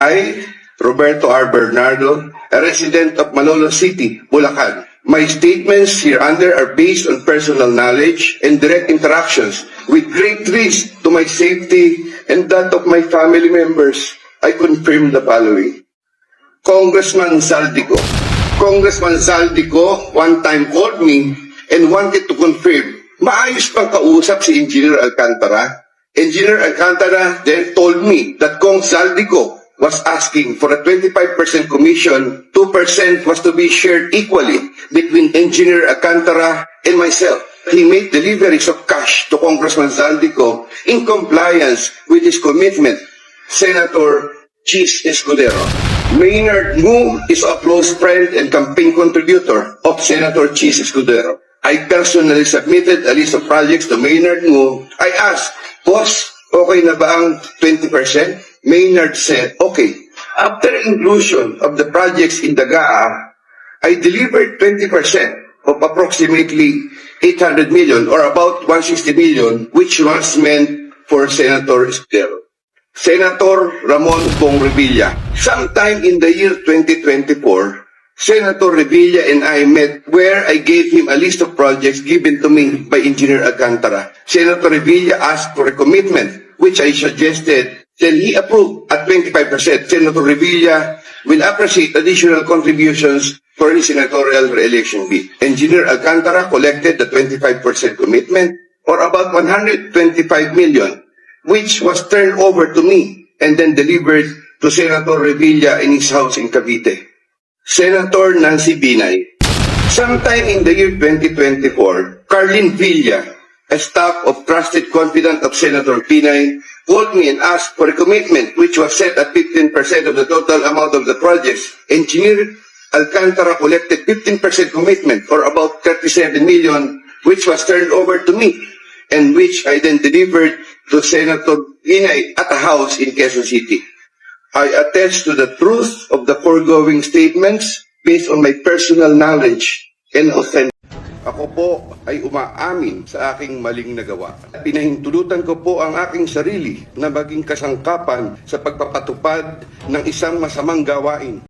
I, Roberto R. Bernardo, a resident of Manolo City, Bulacan. My statements hereunder are based on personal knowledge and direct interactions with great risk to my safety and that of my family members. I confirm the following. Congressman Saldico. Congressman Saldico one time called me and wanted to confirm, maayos bang kausap si Engineer Alcantara? Engineer Alcantara then told me that Kong Saldico was asking for a 25% commission, 2% was to be shared equally between Engineer Alcantara and myself. He made deliveries of cash to Congressman Saldico in compliance with his commitment, Senator Chis Escudero. Maynard Ngu is a close friend and campaign contributor of Senator Chis Escudero. I personally submitted a list of projects to Maynard Ngu. I asked, Boss, okay na ba ang 20%? Maynard said, okay. After inclusion of the projects in the GAA, I delivered 20% of approximately 800 million or about 160 million, which was meant for Senator Escudero. Senator Ramon Bong Revilla. Sometime in the year 2024, Senator Revilla and I met where I gave him a list of projects given to me by Engineer Alcantara. Senator Revilla asked for a commitment, which I suggested. Then he approved at 25%. Senator Revilla will appreciate additional contributions for his senatorial re-election bid. Engineer Alcantara collected the 25% commitment or about 125 million which was turned over to me and then delivered to Senator Revilla in his house in Cavite. Senator Nancy Binay. Sometime in the year 2024, Carlin Villa, a staff of trusted confidant of Senator Binay, called me and asked for a commitment which was set at 15% of the total amount of the projects. Engineer Alcantara collected 15% commitment or about 37 million, which was turned over to me and which I then delivered to Senator Inay at a house in Quezon City. I attest to the truth of the foregoing statements based on my personal knowledge and authentic. Ako po ay umaamin sa aking maling nagawa. Pinahintulutan ko po ang aking sarili na maging kasangkapan sa pagpapatupad ng isang masamang gawain.